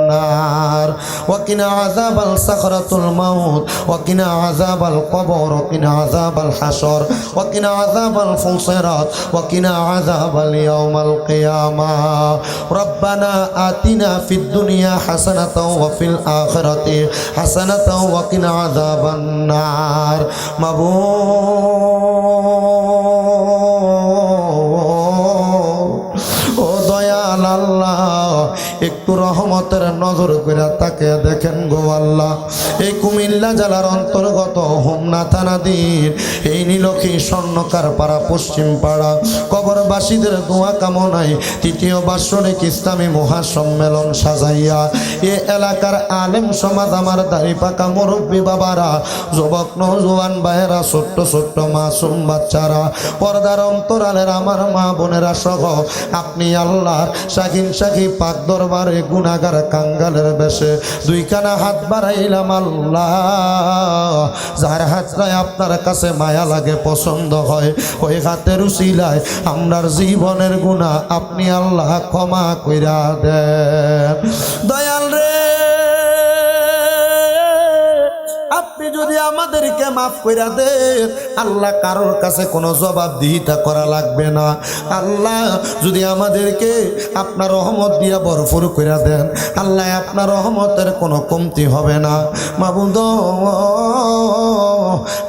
النار. وقنا عذاب الصخرة الموت. وقنا عذاب القبر وقنا عذاب الحشر. وقنا عذاب الفصرات وقنا عذاب اليوم القيامة. ربنا آتنا في الدنيا حسنة وفي الآخرة حسنة وقنا عذاب النار. مبو রহমতের নজর করে তাকে দেখেন গো আল্লাহ। এই কুমিল্লা জেলার অন্তর্গত হোমনা থানাধীন, এই নীলক্ষী স্বর্ণকার পাড়া পশ্চিম পাড়া। কবরবাসীদের দোয়া কামনায় তৃতীয় বার্ষিক ইসলামী মহাসম্মেলন সাজাইয়া এ এলাকার আলেম সমাজ আমার দাড়ি পাকা মুরব্বী বাবারা, যুবক নজওয়ান ভাইয়েরা, ছোট্ট ছোট্ট মাসুম বাচ্চারা, পর্দার অন্তরালের আমার মা বোনেরা সহ আপনি আল্লাহর শাকিন শাকি পাক দরবারে গুনাগার কাঙ্গালের বেশে দুইখানা হাত বাড়াইলাম আল্লাহ। যার হাতটায় আপনার কাছে মায়া লাগে, পছন্দ হয়, ওই হাতের লাই আপনার জীবনের গুণা আপনি আল্লাহ ক্ষমা কইরা দেন। দয়াল রে যদি আমাদেরকে মাফ করে দেন আল্লাহ কারোর কাছে কোনো জবাবদিহিতা করা লাগবে না। আল্লাহ যদি আমাদেরকে আপনার রহমত দিয়ে ভরপুর করে দেন, আল্লাহ আপনার রহমতের কোনো কমতি হবে না। মাবুদ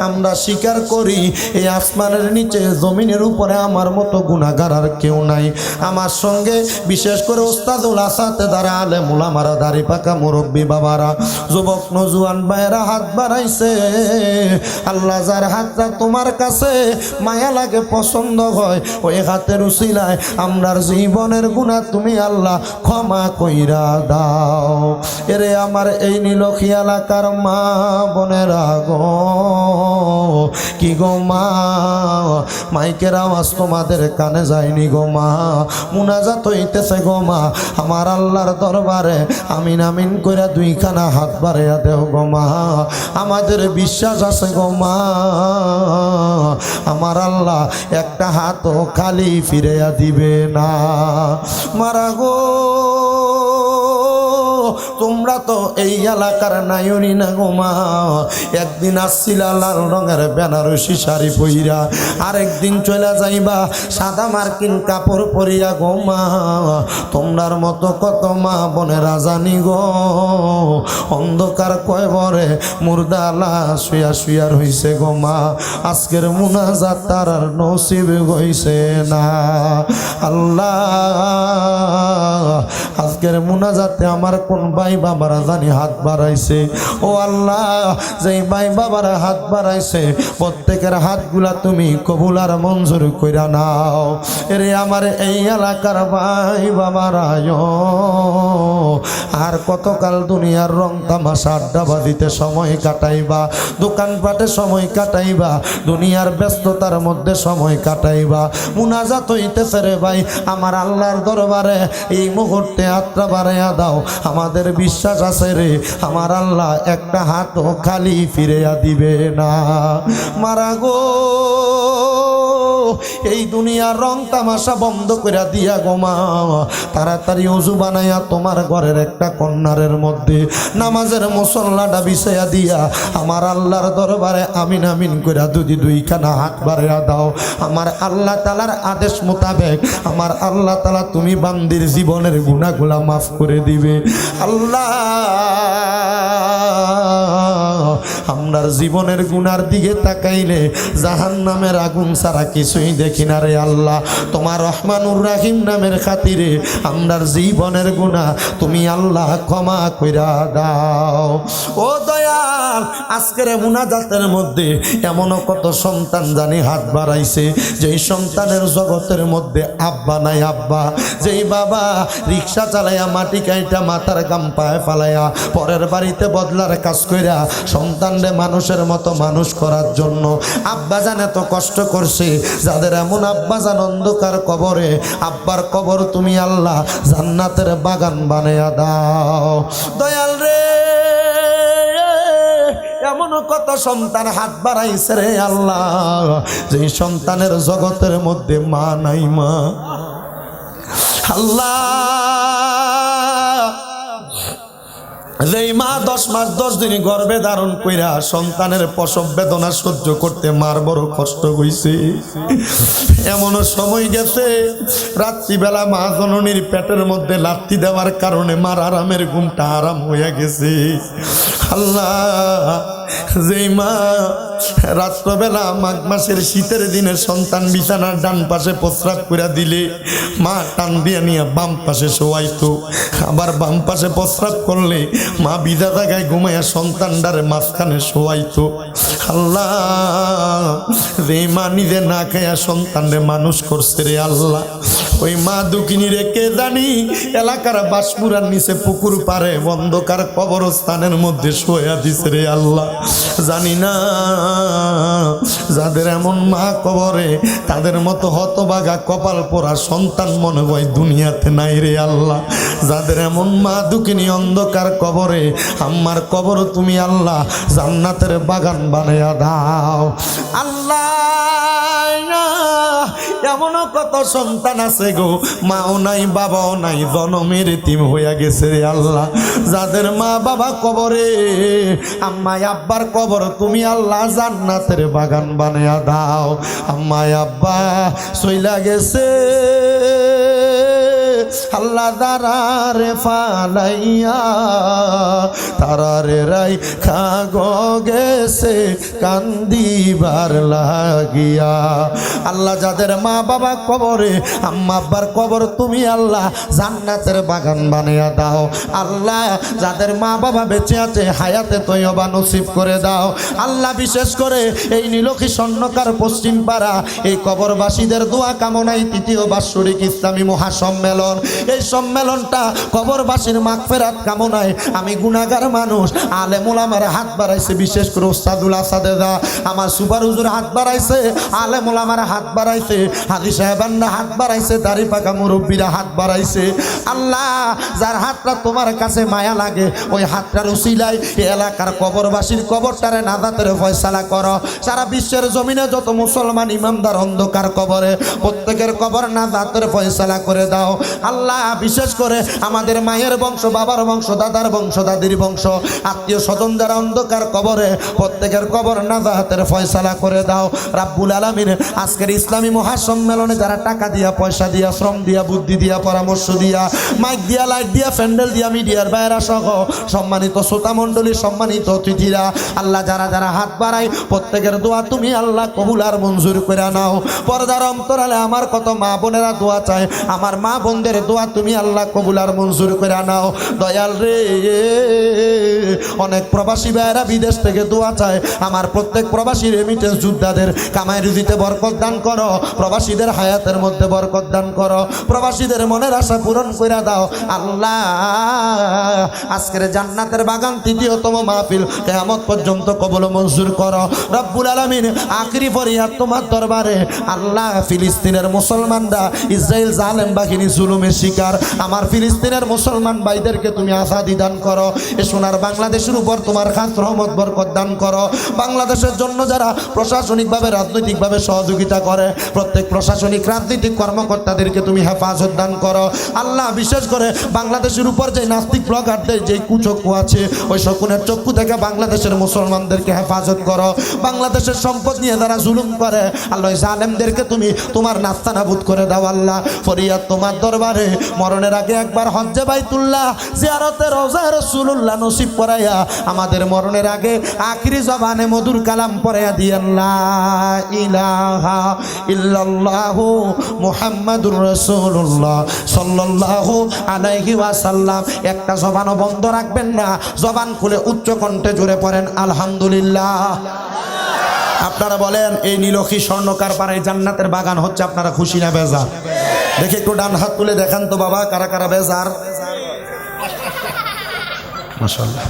আমরা স্বীকার করি, এই আসমানের নিচে, জমিনের উপরে আমার মতো গুণাগার আর কেউ নাই। আমার সঙ্গে বিশেষ করে ওস্তাদুল আসাতে দ্বারা আলে মুলামারা দাড়ি পাকা মুরব্বী বাবারা, যুবক নজুয়ান ভাইয়েরা, হাত বাড়াইছে আল্লাহ যার হাতটা তোমার কাছে মায়া লাগে, পছন্দ হয়, ওই হাতের উচিলায় আমরার জীবনের গুণা তুমি আল্লাহ ক্ষমা কইরা দাও। এরে আমার এই নীলক্ষী এলাকার মা বোনেরা গো। কি গো মা? মাইকের আওয়াজ তোমাদের কানে যায়নি গো মা। মুনাজাত হইতেছে গো মা। আমার আল্লাহর দরবারে আমিন আমিন কইরা দুইখানা হাত বাড়াইয়া দেও গো মা। আমাদের বিশ্বাস আছে গো মা। আমার আল্লাহ একটা হাতও খালি ফিরাইয়া দিবে না। মারা গো। তোমরা তো এই এলাকার নায়নি না গো মা। একদিন আসছিলা লাল রঙের বেনারসি শাড়ি পইরা, আরেকদিন চলে যাইবা সাদা মার্কিন কাপড় পরিয়া গো মা। তোমরার মতো কত মা বোনেরা জানি গো। অন্ধকার কয় বরে মুর্দালা শুয়া শুয়ার হইছে গো মা। আজকের মুনাজাত তার নসিব হইছে না। আল্লাহ, আজকের মুনাজাতে আমার কোন ভাই বাবারা জানি হাত বাড়াইছে। ও আল্লাহ, যেই ভাই বাবারা হাত বাড়াইছে, প্রত্যেকের হাতগুলা তুমি কবুল আর মঞ্জুর কইরা নাও। এরে আমার এই এলাকার ভাই বাবারা আর কতকাল দুনিয়ার রং তামাশা আড্ডাবাদিতে সময় কাটাইবা, দোকানপাটে সময় কাটাইবা, দুনিয়ার ব্যস্ততার মধ্যে সময় কাটাইবা। মুনাজাত হইতেছে রে ভাই, আমার আল্লাহর দরবারে এই মুহূর্তে হাতটা বাড়াইয়া দাও। আমাদের বিশ্বাস আছে রে? আমার আল্লাহ একটা হাতও খালি ফিরেয়া দিবে না। মারা গো, এই দুনিয়ার রং তামাশা বন্ধ করে দিয়া গোমা তাড়াতাড়ি উজু বানাইয়া তোমার ঘরের একটা কন্যারের মধ্যে নামাজের মুসল্লাটা বিছাইয়া দিয়া আমার আল্লাহর দরবারে আমিন আমিন করে দুদি দুইখানা হাত বাড়িয়া দাও। আমার আল্লাহ তালার আদেশ মোতাবেক আমার আল্লাহ তালা তুমি বান্দির জীবনের গুণাগুলা মাফ করে দিবে। আল্লাহ। আমরার জীবনের গুনার দিকে তাকাইলে জাহান নামের আগুন ছাড়া কিছুই দেখি না রে আল্লাহ। তোমার রহমানুর রাহিম নামের খাতিরে আমরার জীবনের গুণা তুমি আল্লাহ ক্ষমা কইরা দাও। ও দয়াল, আজকের মুনাজাতের মধ্যে এমনও কত সন্তান জানি হাত বাড়াইছে, যেই সন্তানের জগতের মধ্যে আব্বা নাই আব্বা। যেই বাবা রিক্সা চালাইয়া মাটি কাইটা মাথার গাম পায়ে ফালাইয়া পরের বাড়িতে বদলার কাজ কইরা সন্তানরে মানুষের মতো মানুষ করার জন্য আব্বা জান এত কষ্ট করছে, যাদের এমন আব্বা জান অন্ধকার কবরে, আব্বার কবর তুমি আল্লাহ জান্নাতের বাগান বানাইয়া দাও। দয়াল রে, এমন কত সন্তান হাত বাড়াইছে রে আল্লাহ যে সন্তানের জগতের মধ্যে মা নাই মা। আল্লাহ যেই মা দশ মাস দশ দিন গর্ভে ধারণ কইরা সন্তানের প্রসব বেদনা সহ্য করতে মার বড় কষ্ট হইছে। এমনও সময় গেছে, রাত্রিবেলা মা জননীর পেটের মধ্যে লাত্তি দেওয়ার কারণে মার আরামের ঘুমটা আরাম হইয়া গেছে। আল্লাহ, যেই মা রাত্রবেলা মাঘ মাসের শীতের দিনে সন্তান বিছানার ডান পাশে প্রস্রাব করে দিলে, মা টান দিয়ে নিয়ে বাম পাশে শোয়াইতো। আবার বাম পাশে প্রস্রাব করলে, মা বিধা জায়গায় ঘুমাইয়া সন্তানটারে মাঝখানে শোয়াইতো। আল্লাহ রে মা নিজে না খাইয়া সন্তানরে মানুষ করছে রে আল্লাহ। ওই মা দুকিনি রেখে জানি, এলাকার বাসপুরার নিচে পুকুর পারে অন্ধকার কবরস্থানের মধ্যে শোয়া দিছে রে আল্লাহ। জানি না যাদের এমন মা কবরে, তাদের মতো হতবাগা কপাল পোড়া সন্তান মনে হয় দুনিয়াতে নাই রে আল্লাহ। যাদের এমন মা দুকিনি অন্ধকার কবরে আমার কবর তুমি আল্লাহ, জান্নাতের বাগান বানায়া দাও। আল্লাহ! এমনও কত সন্তান আছে গো? মাও নাই, বাবাও নাই, জনমের তিম হইয়া গেছে রে আল্লাহ। যাদের মা বাবা কবরে, আম্মাই আব্বার কবর, তুমি আল্লাহ জান্নাতের বাগান বানাইয়া দাও। আম্মাই আব্বা সইলা গেছে। আল্লাহ দারারে ফালাইয়া তারারে রাই খাগ গেছে, কান্দিবার লাগিয়া। আল্লাহ যাদের মা বাবা কবরে, আম্মা আব্বার কবর, তুমি আল্লাহ জান্নাতের বাগান বানিয়ে দাও। আল্লাহ যাদের মা বাবা বেঁচে আছে, হায়াতে তৈবা নসিব করে দাও। আল্লাহ বিশেষ করে এই নীলক্ষী স্বর্ণকার পশ্চিম পাড়া এই কবরবাসীদের দোয়া কামনায় তৃতীয় বাৎসরিক ইসলামী মহাসম্মেলন। এই সম্মেলনটা কবরবাসীর মাগফেরাত কামনায়। আমি গুণাগার মানুষ, আলেমুল আমার হাত বাড়াইছে, বিশেষ করে ওস্তাদুল আসাদেদা। আমার সুপার হুজুর হাত বাড়াইছে, আলেমুল আমার হাত বাড়াইছে, হাজি সাহেবান্না হাত বাড়াইছে, দাড়ি পাকা মুরব্বীরা হাত বাড়াইছে। আল্লাহ, যার হাতটা তোমার কাছে মায়া লাগে, ওই হাতটার উসিলাই এই এলাকার কবরবাসীর কবরটারে নাদাতের ফয়সালা করো। সারা বিশ্বের জমিনে যত মুসলমান ইমামদার অন্ধকার কবরে, প্রত্যেকের কবর নাদাতের ফয়সালা করে দাও। আল্লাহ, বিশেষ করে আমাদের মায়ের বংশ, বাবার বংশ, দাদার বংশ, দাদির বংশ, আত্মীয় স্বজন যারা অন্ধকার কবরে প্রত্যেকের কবর নাজাহাতের ফয়সালা করে দাও। রাব্বুল আলমিন, আজকের ইসলামী মহাসম্মেলনে যারা টাকা দিয়া, পয়সা দিয়া, শ্রম দিয়া, বুদ্ধি দিয়া, পরামর্শ দিয়া, মাইক দিয়া, লাইট দিয়া, প্যান্ডেল দিয়া, মিডিয়ার বাইরা সহ সম্মানিত শ্রোতা মণ্ডলী, সম্মানিত অতিথিরা, আল্লাহ যারা যারা হাত বাড়ায়, প্রত্যেকের দোয়া তুমি আল্লাহ কবুল আর মঞ্জুর করে নাও। পর্দার অন্তরালে আমার কত মা বোনেরা দোয়া চায়, আমার মা বোনদের দোয়া তুমি আল্লাহ কবুল আর মঞ্জুর করে নাও দয়াল রে। অনেক প্রবাসী ভাইয়েরা বিদেশ থেকে দোয়া চায়। আমার প্রত্যেক প্রবাসী রেমিটেন্স যোদ্ধাদের কামাই রুজিতে বরকত দান করো। প্রবাসীদের হায়াতের মধ্যে বরকত দান করো। প্রবাসীদের মনের আশা পূরণ করে দাও। আল্লাহ, আজকের জান্নাতের বাগান তৃতীয়তম মাহফিল কেয়ামত পর্যন্ত কবল মঞ্জুর করো। রব্বুল আলমিন আখরি ফরিয়াদ তোমার দরবারে। আল্লাহ ফিলিস্তিনের মুসলমানরা ইসরায়েল জালেম বাহিনী জুলুমের শিকার। আমার ফিলিস্তিনের মুসলমান ভাইদেরকে তুমি আশাদি দান করো। এ সোনার বাংলাদেশের উপর তোমার খাস রহমত, বরকত দান করো। বাংলাদেশের জন্য যারা প্রশাসনিকভাবে, রাজনৈতিকভাবে সহযোগিতা করে, প্রত্যেক প্রশাসনিক, রাজনৈতিক কর্মকর্তাদেরকে তুমি হেফাজত দান করো। আল্লাহ বিশেষ করে বাংলাদেশের উপর যে নাস্তিক ব্লগারদের যে কুচক্ষু আছে, ওই শকুনের চক্ষু থেকে বাংলাদেশের মুসলমানদেরকে হেফাজত করো। বাংলাদেশের সম্পদ নিয়ে যারা জুলুম করে, আল্লাহ জালেমদেরকে তুমি তোমার নাস্তানাবুদ করে দাও আল্লাহ। ফরিয়াদ তোমার দরবারে মরণের আগে একবার হজ্জে বাইতুল্লাহ জিয়ারতে রোজা রসুল্লাহ নসিব করাইয়া আমাদের মরণের আগে আখিরি জবানে মধুর কালাম পড়াইয়া দিয়েন, লা ইলাহা ইল্লাল্লাহু মুহাম্মাদুর রাসূলুল্লাহ সাল্লাল্লাহু আলাইহি ওয়াসাল্লাম। একটা জবানও বন্ধ রাখবেন না। জবান খুলে উচ্চ কণ্ঠে জুড়ে পড়েন, আলহামদুলিল্লাহ। আপনারা বলেন, এই নীলক্ষী স্বর্ণকার পাড়ায় জান্নাতের বাগান হচ্ছে, আপনারা খুশি না বেজার? দেখে একটু ডান হাত তুলে দেখান তো বাবা কারা কারা বেজার। মাশাআল্লাহ।